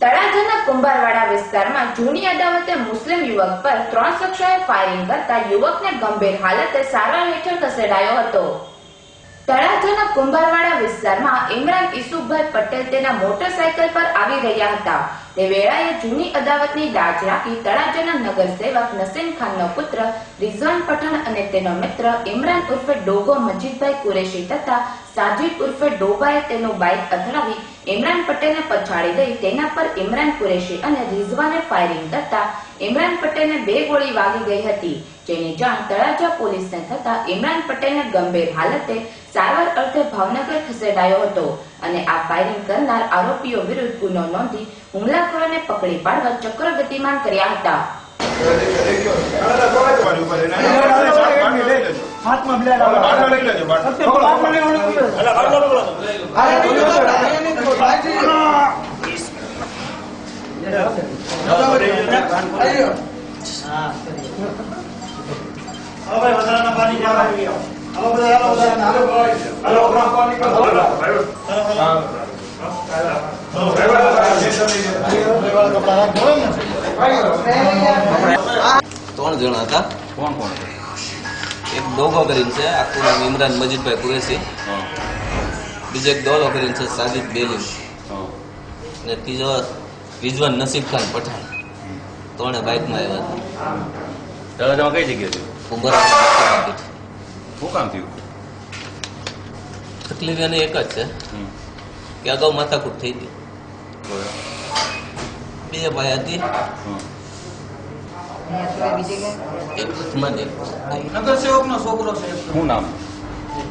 તળાજાના કુંભારવાડા વિસ્તારમાં જૂની અદાવતે મુસ્લિમ યુવક પર ત્રણ શખ્સોએ ફાયરિંગ કરતા યુવકને ગંભીર હાલતે સારવાર હેઠળ ખસેડાયો હતો. તળાજાના કુંભારવાડા વિસ્તારમાં ઇમરાન ઈસુભાઈ પટેલ તેના મોટરસાયકલ પર આવી રહ્યા હતા. તે વેળાએ જૂની અદાવતની દાજ રાખી તળાજાના નગરસેવક નસીમ ખાનનો પુત્ર રિઝવાન પઠાણ અને તેનો મિત્ર ઇમરાન ઉર્ફે ડોગો મજીદભાઈ કુરેશી તથા સાજિદ ઉર્ફે ડોબાએ તેનો બાઇક અથડાવી ઇમરાન પટેલને પછાડી દઈ તેના પર ઇમરાન કુરેશી અને રિઝવાને ફાયરિંગ કરતા ઇમરાન પટેલને બે ગોળી વાગી ગઈ હતી જેની જાણ તળાજા પોલીસને થતા ઇમરાન પટેલને ગંભીર હાલતે સારવાર અર્થે ભાવનગર ખસેડાયો હતો અને આ ફાયરિંગ કરનાર આરોપીઓ વિરુદ્ધ ગુનો નોંધી હુમલાખોરોને પકડી પાડવા ચક્ર ગતિમાન કર્યા હતા હાથમાં બ્લેડ આવે. બાટલો લઈ લેજો, બાટલો. સત્ય બોલો, આપણને ઓલું બોલો. અરે નહીં બોલો, અહીંયા નહીં બોલો, બાજરી. હવે વધારાના પાણી જ્યાં આવી ગયા. બધા, હાલો બધા, હાલો હાલો, હમણાં પાણી કરો. હાલો, હાલો. ત્રણ જણા હતા કોણ કોણ? એક ડોગો કરીને છે આખું નામ ઇમરાન મજીદભાઈ કુરેશી. હા, બીજો એક ડોલો કરીને છે સાજિદ બેલી હા. અને ત્રીજો રિઝવાન નસીબ ખાન પઠાણ. ત્રણે બાઇકમાં આવ્યા હતા. તળાજામાં કઈ જગ્યાએ છે શું કામ થયું? તકલીફ એની એક જ છે. કે અગાઉ માથાકૂટ થઈ ગઈ. બે ભાઈ હતી. હા. એક હાથમાં ને એક નગરસેવકનો છોકરો છે શું નામ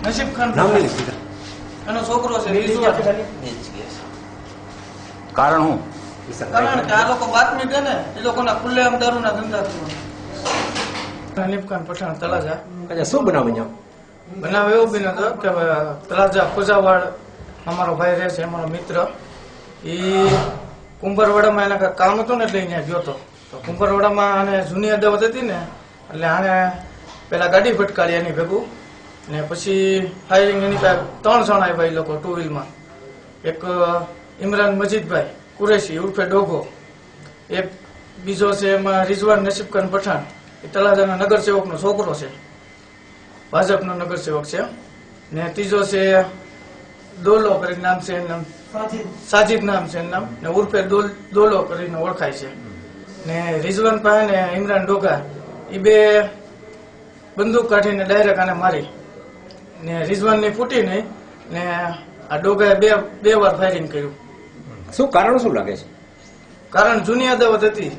નસીબ ખાન એનો છોકરો છે. કારણ હું કારણ કે આ લોકો બાતમી દે ને એ લોકોના ખુલ્લેઆમ દારૂના ધંધા છે હનીફ ખાન પઠાણ તલાજા શું બનાવ બન્યો બનાવ એવો બી હતો કે તલાજા ખોજાવાડ અમારો ભાઈ રહે છે અમારો મિત્ર એ કુંભરવાડામાં એના કામ હતું ને એટલે અહીંયા ગયો હતો તો કુંભરવાડામાં આને જૂની અદાવત હતી ને એટલે આને પેલા ગાડી ભટકાડી એની ભેગું. ને પછી ફાયરિંગ એની પાસે ત્રણ જણ આવ્યા એ લોકો ટુ વ્હીલમાં એક ઇમરાન મજીદભાઈ કુરેશી ઉર્ફે ડોગો એક બીજો છે એમાં રિઝવાન નસીબ ખાન પઠાણ. એ તળાજાના નગરસેવકનો છોકરો છે. ભાજપનો નગરસેવક છે. ને ત્રીજો છે દોલો કરીને નામ છે એનું નામ. સાજિદ. નામ છે એનું નામ. ને ઉર્ફે દોલો કરીને ઓળખાય છે. ને રિઝવાન પાસે ને ઇમરાન ડોગા એ બે બંદૂક કાઢીને ડાયરેક્ટ આને મારી. ને રિઝવાનની ફૂટી નહીં ને આ ડોગાએ બે બે વાર ફાયરિંગ કર્યું. શું કારણ શું લાગે છે? કારણ જૂની અદાવત હતી.